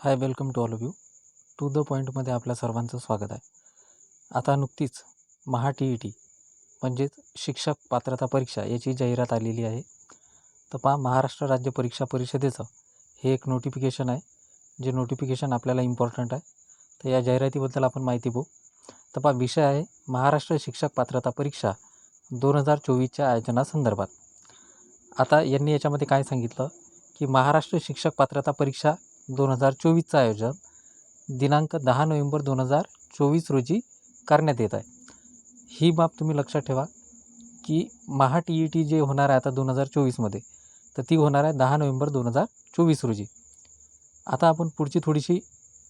Hi welcome to all of you to the पॉईंटमध्ये आपल्या सर्वांचं स्वागत आहे. आता नुकतीच महा टी ई टी म्हणजेच शिक्षक पात्रता परीक्षा याची जाहिरात आलेली आहे. तर पहा महाराष्ट्र राज्य परीक्षा परिषदेचं हे एक नोटिफिकेशन आहे जे नोटिफिकेशन आपल्याला इम्पॉर्टंट आहे. तर या जाहिरातीबद्दल आपण माहिती पाहू. तर पहा विषय आहे महाराष्ट्र शिक्षक पात्रता परीक्षा दोन हजार चोवीसच्या आयोजनासंदर्भात. आता यांनी याच्यामध्ये काय सांगितलं की महाराष्ट्र शिक्षक पात्रता परीक्षा दोन हजार चोवीसचं आयोजन. दिनांक दहा नोव्हेंबर दोन हजार चोवीस रोजी करण्यात येत आहे. ही बाब तुम्ही लक्षात ठेवा की महा टी ई टी जे होणार आहे आता दोन हजार चोवीसमध्ये तर ती होणार आहे दहा नोव्हेंबर दोन हजार चोवीस रोजी. आता आपण पुढची थोडीशी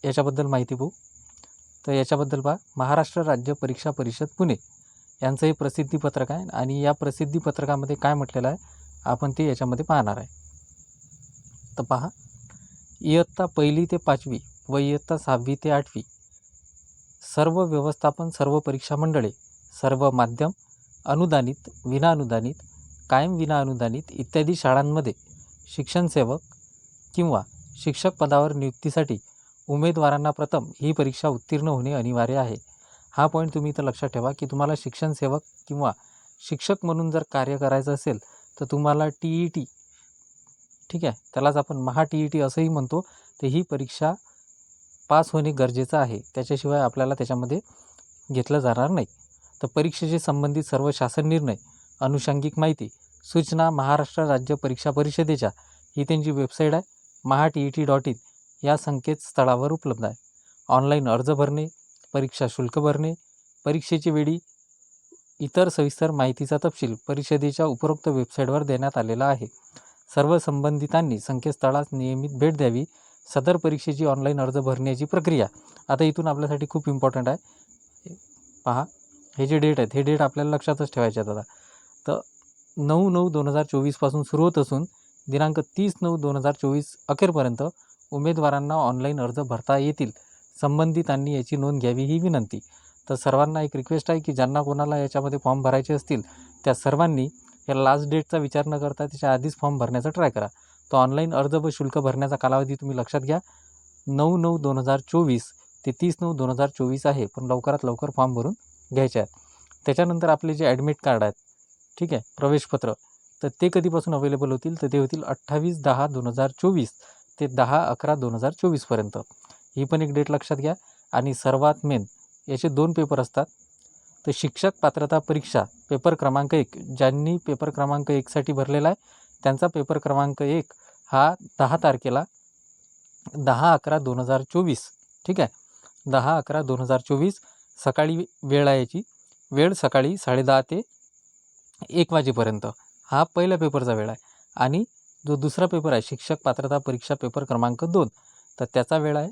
याच्याबद्दल माहिती पाहू. तर याच्याबद्दल पहा. महाराष्ट्र राज्य परीक्षा परिषद पुणे यांचं हे प्रसिद्धीपत्रक आहे आणि या प्रसिद्धीपत्रकामध्ये काय म्हटलेलं आहे आपण ते याच्यामध्ये पाहणार आहे. तर पहा. इयत्ता पहिली ते पाचवी व इयत्ता सहावी ते आठवी. सर्व व्यवस्थापन सर्व परीक्षा मंडळे सर्व माध्यम अनुदानित विनाअनुदानित कायम विनाअनुदानित इत्यादी शाळांमध्ये शिक्षणसेवक किंवा शिक्षक पदावर नियुक्तीसाठी उमेदवारांना प्रथम ही परीक्षा उत्तीर्ण होणे अनिवार्य आहे. हा पॉईंट तुम्ही इथं लक्षात ठेवा की तुम्हाला शिक्षणसेवक किंवा शिक्षक म्हणून जर कार्य करायचं असेल तर तुम्हाला टी ई टी ठीक आहे? त्यालाच आपण महा टी ई टी असंही म्हणतो. तर ही परीक्षा पास होणे गरजेचं आहे. त्याच्याशिवाय आपल्याला त्याच्यामध्ये घेतलं जाणार नाही. तर परीक्षेशी संबंधित सर्व शासन निर्णय अनुषंगिक माहिती सूचना महाराष्ट्र राज्य परीक्षा परिषदेच्या ही त्यांची वेबसाईट आहे. Maha T E T dot in या संकेतस्थळावर उपलब्ध आहे. ऑनलाईन अर्ज भरणे परीक्षा शुल्क भरणे परीक्षेची वेळी इतर सविस्तर माहितीचा तपशील परिषदेच्या उपरोक्त वेबसाईटवर देण्यात आलेला आहे. सर्व संबंधितांनी संकेतस्थळास नियमित भेट द्यावी सदर परीक्षेची ऑनलाईन अर्ज भरण्याची प्रक्रिया. आता इथून आपल्यासाठी खूप इम्पॉर्टंट आहे. पहा हे जे डेट आहेत हे डेट आपल्याला लक्षातच ठेवायचे आहेत आता. तर नऊ नऊ दोन हजार चोवीसपासून सुरू होत असून दिनांक तीस नऊ दोन हजार चोवीस अखेरपर्यंत उमेदवारांना ऑनलाईन अर्ज भरता येतील. संबंधितांनी याची नोंद घ्यावी ही विनंती. तर सर्वांना एक रिक्वेस्ट आहे की ज्यांना कोणाला याच्यामध्ये फॉर्म भरायचे असतील त्या सर्वांनी या लास्ट डेटचा विचार न करता त्याच्या आधीच फॉर्म भरण्याचा ट्राय करा. तो ऑनलाईन अर्ज व शुल्क भरण्याचा कालावधी तुम्ही लक्षात घ्या. नऊ नऊ दोन हजार चोवीस ते तीस नऊ दोन हजार चोवीस आहे. पण लवकरात लवकर फॉर्म भरून घ्यायचे आहेत. त्याच्यानंतर आपले जे ॲडमिट कार्ड आहेत ठीक आहे प्रवेशपत्र तर ते कधीपासून अवेलेबल होतील? तर ते होतील अठ्ठावीस दहा दोन हजार चोवीस ते दहा अकरा दोन हजार चोवीसपर्यंत ही पण एक डेट लक्षात घ्या. आणि सर्वात मेन याचे दोन पेपर असतात. तर शिक्षक पात्रता परीक्षा पेपर क्रमांक एक ज्यांनी पेपर क्रमांक एकसाठी भरलेला आहे त्यांचा पेपर क्रमांक एक हा दहा तारखेला दहा अकरा दोन हजार चोवीस ठीक आहे? दहा अकरा दोन हजार चोवीस सकाळी वेळ आहे याची. वेळ सकाळी साडेदहा ते एक वाजेपर्यंत. हा पहिल्या पेपरचा वेळ आहे. आणि जो दुसरा पेपर आहे शिक्षक पात्रता परीक्षा पेपर क्रमांक दोन तर त्याचा वेळ आहे.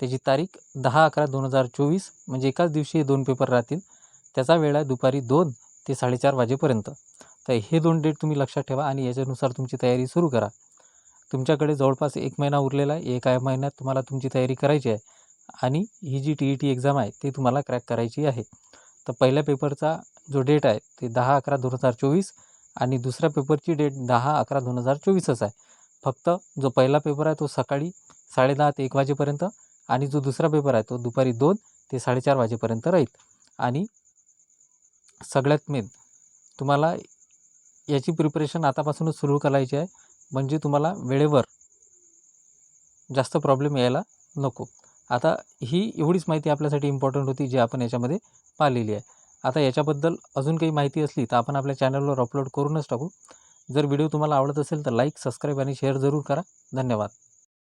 त्याची तारीख दहा अकरा दोन हजार चोवीस म्हणजे एकाच दिवशी हे दोन पेपर राहतील. त्याचा वेळ आहे दुपारी दोन ते साडेचार वाजेपर्यंत. तर हे दोन डेट तुम्ही लक्षात ठेवा आणि याच्यानुसार तुमची तयारी सुरू करा. तुमच्याकडे जवळपास एक महिना उरलेला आहे. एका महिन्यात तुम्हाला तुमची तयारी करायची आहे आणि ही जी टी ई टी एक्झाम आहे ती तुम्हाला क्रॅक करायची आहे. तर पहिल्या पेपरचा जो डेट आहे ते दहा अकरा दोन हजार चोवीस आणि दुसऱ्या पेपरची डेट दहा अकरा दोन हजार चोवीसच आहे. फक्त जो पहिला पेपर आहे तो सकाळी साडेदहा ते एक वाजेपर्यंत आणि जो दुसरा पेपर आहे तो दुपारी दोन ते साडेचार वाजेपर्यंत राहील. आणि सगळ्यात मेन तुम्हाला याची प्रिपरेशन आतापासूनच सुरू करायची आहे. म्हणजे तुम्हाला वेळेवर जास्त प्रॉब्लेम यायला नको. आता ही एवढीच माहिती आपल्यासाठी इम्पॉर्टंट होती जी आपण याच्यामध्ये पाहिलेली आहे. आता याच्याबद्दल अजून काही माहिती असली तर आपण आपल्या चॅनलवर अपलोड करूनच टाकू. जर व्हिडिओ तुम्हाला आवडत असेल तर लाईक सबस्क्राईब आणि शेअर जरूर करा. धन्यवाद.